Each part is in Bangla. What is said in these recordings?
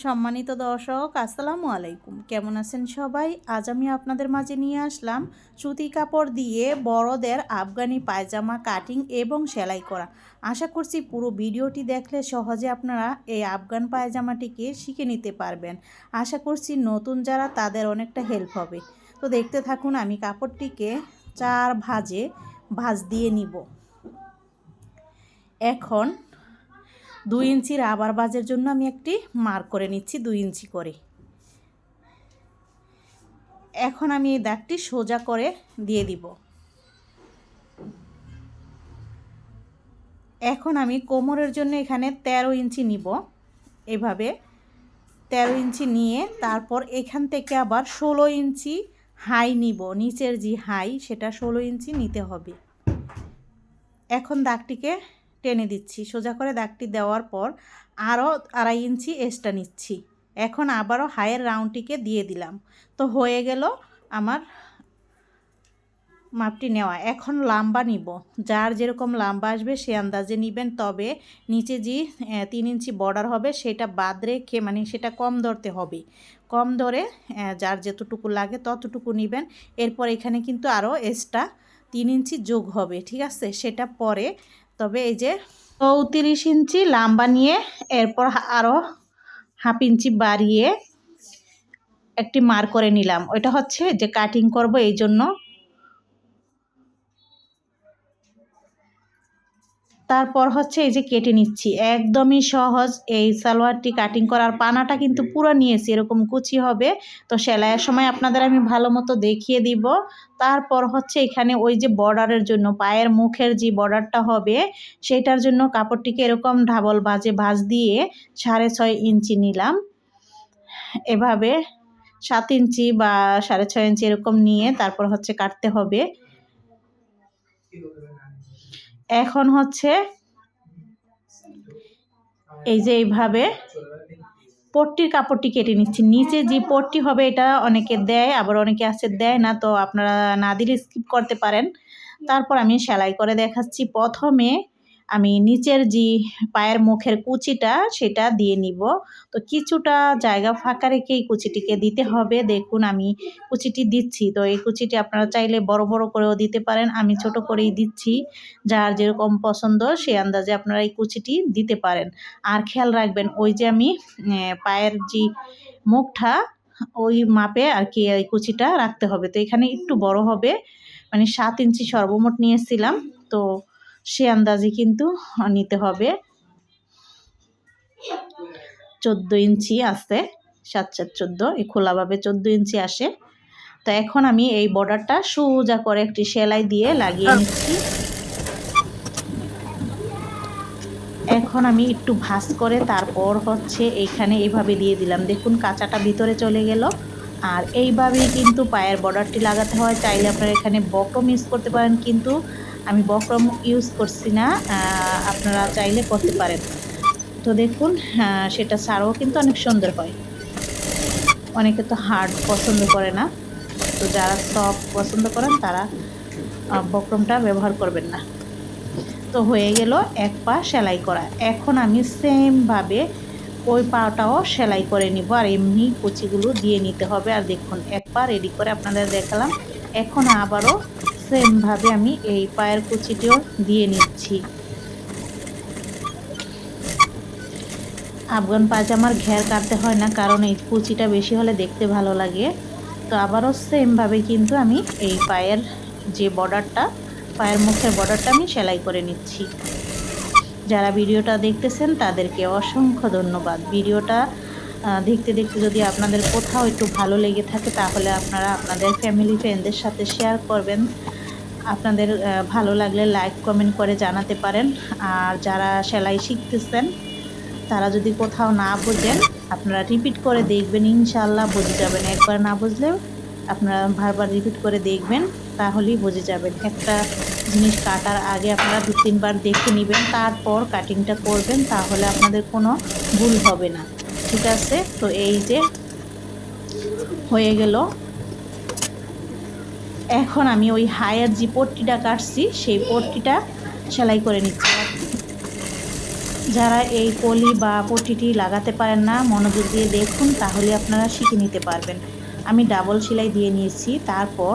সম্মানিত দর্শক, আসসালামু আলাইকুম। কেমন আছেন সবাই? আজ আমি আপনাদের মাঝে নিয়ে আসলাম সুতি কাপড় দিয়ে বড়দের আফগানি পায়জামা, কাটিং এবং সেলাই করা। আশা করছি পুরো ভিডিওটি দেখলে সহজে আপনারা এই আফগান পায়জামাটিকে শিখে নিতে পারবেন। আশা করছি নতুন যারা তাদের অনেকটা হেল্প হবে। তো দেখতে থাকুন, আমি কাপড়টিকে চার ভাজে ভাজ দিয়ে নিব। এখন দুই ইঞ্চি রাবার বাজের জন্য আমি একটি মার্ক করে নিচ্ছি, দুই ইঞ্চি করে। এখন আমি এই দাগটি সোজা করে দিয়ে দিব। এখন আমি কোমরের জন্য এখানে ১৩ ইঞ্চি নিব। এভাবে ১৩ ইঞ্চি নিয়ে তারপর এখান থেকে আবার ষোলো ইঞ্চি হাই নিব, নিচের যে হাই সেটা ষোলো ইঞ্চি নিতে হবে। এখন দাগটিকে টেনে দিচ্ছি। সোজা করে দাগটি দেওয়ার পর আরও আড়াই ইঞ্চি এক্সট্রা নিচ্ছি। এখন আবারও হায়ের রাউন্ডটিকে দিয়ে দিলাম। তো হয়ে গেল আমার মাপটি নেওয়া। এখন লাম্বা নিব। যার যেরকম লাম্বা আসবে সে আন্দাজে নেবেন। তবে নিচে যে তিন ইঞ্চি বর্ডার হবে সেটা বাদ রেখে মানে সেটা কম ধরতে হবে। কম ধরে যার যতটুকু লাগে ততটুকু নেবেন। এরপর এখানে কিন্তু আরও এক্সট্রা তিন ইঞ্চি যোগ হবে, ঠিক আছে? সেটা পরে তবে এই যে চৌত্রিশ ইঞ্চি লাম্বা নিয়ে এরপর আরও হাফ ইঞ্চি বাড়িয়ে একটি মার করে নিলাম। ওইটা হচ্ছে যে কাটিং করব এই জন্য তারপর হচ্ছে এই যে কেটে নিচ্ছি। একদমই সহজ। এই সালোয়ারটি কাটিং করার পানাটা কিন্তু পুরো নিয়েছি এরকম কুচি হবে। তো সেলাইয়ের সময় আপনাদের আমি ভালো মতো দেখিয়ে দিব। তারপর হচ্ছে এখানে ওই যে বর্ডারের জন্য পায়ের মুখের যে বর্ডারটা হবে সেটার জন্য কাপড়টিকে এরকম ঢাবল বাজে ভাজ দিয়ে সাড়ে ছয় ইঞ্চি নিলাম। এভাবে সাত ইঞ্চি বা সাড়ে ছয় ইঞ্চি এরকম নিয়ে তারপর হচ্ছে কাটতে হবে। এখন হচ্ছে এই যে এইভাবে পট্টির কাপড়টি কেটে নিচ্ছি। নিচে যে পট্টি হবে এটা অনেকে দেয়, আবার অনেকে আছে দেয় না, তো আপনারা না দিলে স্কিপ করতে পারেন। তারপর আমি সেলাই করে দেখাচ্ছি। প্রথমে আমি নিচের যে পায়ের মুখের কুচিটা, সেটা দিয়ে নিব। তো কিছুটা জায়গা ফাঁকা রেখে এই কুচিটিকে দিতে হবে। দেখুন, আমি কুচিটি দিচ্ছি। তো এই কুচিটি আপনারা চাইলে বড় বড় করেও দিতে পারেন। আমি ছোট করেই দিচ্ছি। যার যেরকম পছন্দ, সে আন্দাজে আপনারা এই কুচিটি দিতে পারেন। আর খেয়াল রাখবেন, ওই যে আমি পায়ের যে মুখটা, ওই মাপে আর কি এই কুচিটা রাখতে হবে। তো এখানে একটু বড় হবে। মানে সাত ইঞ্চি সর্বমোট নিয়েছিলাম তো সে আন্দাজে কিন্তু নিতে হবে। চোদ্দ ইঞ্চি আসে সাত সাত চোদ্দ, এই খোলাভাবে চোদ্দ ইঞ্চি আসে। তো এখন আমি এই বর্ডারটা সোজা করে একটি সেলাই দিয়ে লাগিয়ে নিচ্ছি। এখন আমি একটু ভাস করে তারপর হচ্ছে এইখানে এইভাবে দিয়ে দিলাম। দেখুন, কাঁচাটা ভিতরে চলে গেল। আর এইভাবেই কিন্তু পায়ের বর্ডারটি লাগাতে হয়। চাইলে আপনারা এখানে বকম ইউজ করতে পারেন, কিন্তু আমি বক্রম ইউজ করছি না আপনারা চাইলে করতে পারেন। তো দেখুন সেটা ছাড়াও কিন্তু অনেক সুন্দর হয়। অনেকে তো হার্ড পছন্দ করে না। তো যারা সফট পছন্দ করেন, তারা বক্রমটা ব্যবহার করবেন না। তো হয়ে গেল এক পা সেলাই করা। এখন আমি সেমভাবে ওই পাটাও সেলাই করে নিব, আর এমনি কুচিগুলো দিয়ে নিতে হবে। আর দেখুন এক পা রেডি করে আপনাদের দেখালাম। এখন আবারও সেমভাবে আমি এই পায়ের কুচিটিও দিয়ে নিচ্ছি। আফগান পায়জামার ঘের কাটতে হয় না, কারণ এই কুচিটা বেশি হলে দেখতে ভালো লাগে। তো আবারও সেমভাবে কিন্তু আমি এই পায়ের যে বর্ডারটা পায়ের মুখের বর্ডারটা আমি সেলাই করে নিচ্ছি। যারা ভিডিওটা দেখতেছেন, তাদেরকে অসংখ্য ধন্যবাদ। ভিডিওটা দেখতে দেখতে যদি আপনাদের কোথাও একটু ভালো লেগে থাকে, তাহলে আপনারা আপনাদের ফ্যামিলি ফ্রেন্ডদের সাথে শেয়ার করবেন। আপনাদের ভালো লাগলে লাইক কমেন্ট করে জানাতে পারেন। আর যারা সেলাই শিখতেছেন, তারা যদি কোথাও না বোঝেন, আপনারা রিপিট করে দেখবেন। ইনশাল্লাহ বুঝে যাবেন। একবার না বুঝলেও আপনারা বারবার রিপিট করে দেখবেন। তাহলেই বুঝে যাবেন একটা জিনিস কাটার আগে আপনারা দু, তিনবার দেখে নেবেন, তারপর কাটিংটা করবেন, তাহলে আপনাদের কোনো ভুল হবে না। ঠিক আছে? তো এই যে হয়ে গেল। এখন আমি ওই হায়ার যে পট্টিটা কাটছি, সেই পট্টিটা সেলাই করে নিচ্ছি। যারা এই কলি বা পটিটি লাগাতে পারেন না, মনোযোগ দিয়ে দেখুন, তাহলে আপনারা শিখে নিতে পারবেন। আমি ডাবল সেলাই দিয়ে নিয়েছি, তারপর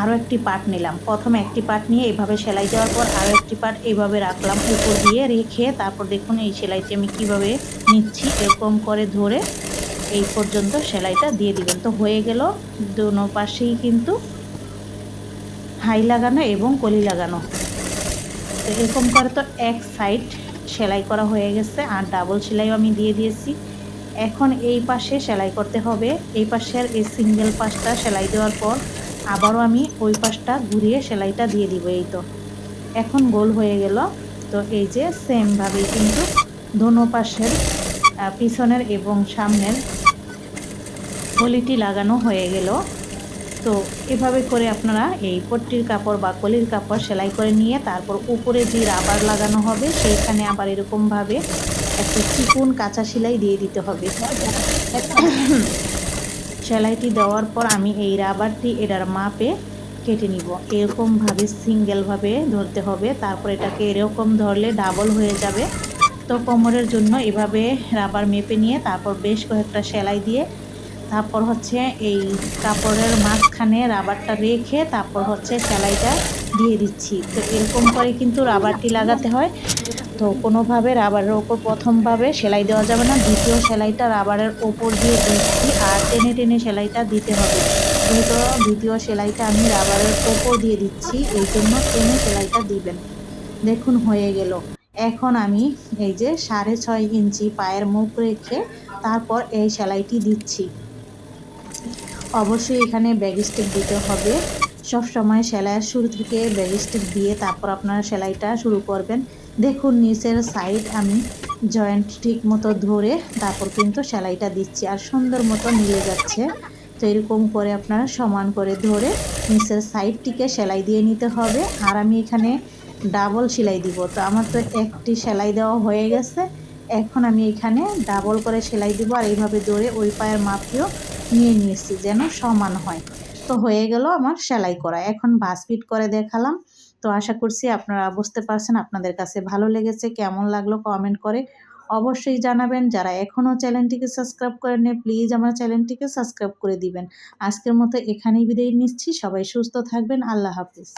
আরও একটি পার্ট নিলাম। প্রথমে একটি পার্ট নিয়ে এভাবে সেলাই দেওয়ার পর আরও একটি পার্ট এইভাবে রাখলাম উপর দিয়ে রেখে তারপর দেখুন এই সেলাইটি আমি কীভাবে নিচ্ছি, এরকম করে ধরে এই পর্যন্ত সেলাইটা দিয়ে দিবেন। তো হয়ে গেল দুনো পাশেই কিন্তু হাই লাগানো এবং কলি লাগানো। তো এরকম করে তো এক সাইড সেলাই করা হয়ে গেছে আর ডাবল সেলাইও আমি দিয়ে দিয়েছি। এখন এই পাশে সেলাই করতে হবে। এই পাশের এই সিঙ্গেল পাশটা সেলাই দেওয়ার পর আবারও আমি ওই পাশটা ঘুরিয়ে সেলাইটা দিয়ে দিব এই তো। এখন গোল হয়ে গেল। তো এই যে সেমভাবেই কিন্তু দোনো পাশের পিছনের এবং সামনের কলিটি লাগানো হয়ে গেল। তো এভাবে করে আপনারা এই পট্টির কাপড় বা কলির কাপড় সেলাই করে নিয়ে তারপর উপরে যে রাবার লাগানো হবে, সেইখানে আবার এরকমভাবে একটু চিকুন কাঁচা সেলাই দিয়ে দিতে হবে। সেলাইটি দেওয়ার পর আমি এই রাবারটি এটার মাপে কেটে নিব। এরকমভাবে সিঙ্গেলভাবে ধরতে হবে। তারপর এটাকে এরকম ধরলে ডাবল হয়ে যাবে। তো কোমরের জন্য এভাবে রাবার মেপে নিয়ে তারপর বেশ কয়েকটা সেলাই দিয়ে তারপর হচ্ছে এই কাপড়ের মাঝখানে রাবারটা রেখে তারপর হচ্ছে সেলাইটা দিয়ে দিচ্ছি। তো এরকম করে কিন্তু রাবারটি লাগাতে হয়। কোনোভাবে রাবারের ওপর প্রথমভাবে সেলাই দেওয়া যাবে না, দ্বিতীয় সেলাইটা রাবারের ওপর দিয়ে দিচ্ছি আর টেনে টেনে সেলাইটা দিতে হবে। যেহেতু দ্বিতীয় সেলাইটা আমি রাবারের ওপর দিয়ে দিচ্ছি, এই জন্য টেনে সেলাইটা দিবেন। দেখুন, হয়ে গেল। এখন আমি এই যে সাড়ে ছয় ইঞ্চি পায়ের মুখ রেখে তারপর এই সেলাইটি দিচ্ছি। অবশ্যই এখানে ব্যাগ স্টিক দিতে হবে। সব সময় সেলাইয়ের শুরু থেকে ব্যাগ স্টিক দিয়ে তারপর আপনারা সেলাইটা শুরু করবেন। দেখুন, নিচের সাইড আমি জয়েন্ট ঠিক মতো ধরে তারপর কিন্তু সেলাইটা দিচ্ছি আর সুন্দর মতো মিলে যাচ্ছে। তো এরকম করে আপনারা সমান করে ধরে নিচের সাইডটিকে সেলাই দিয়ে নিতে হবে। আর আমি এখানে ডাবল সেলাই দিব। তো আমার তো একটি সেলাই দেওয়া হয়ে গেছে। এখন আমি এখানে ডাবল করে সেলাই দিব আর এইভাবে ধরে ওই পায়ের মাপিও নিয়ে নিয়েছি যেন সমান হয়। তো হয়ে গেল আমার সেলাই করা। এখন বাসপিট করে দেখালাম। তো আশা করছি আপনারা বুঝতে পারছেন আপনাদের কাছে ভালো লেগেছে, কেমন লাগল কমেন্ট করে অবশ্যই জানাবেন। যারা এখনও চ্যানেলটিকে সাবস্ক্রাইব করেন প্লিজ আমার চ্যানেলটিকে সাবস্ক্রাইব করে দিবেন। আজকের মতো এখানেই বিদায় নিচ্ছি। সবাই সুস্থ থাকবেন। আল্লাহ হাফিজ।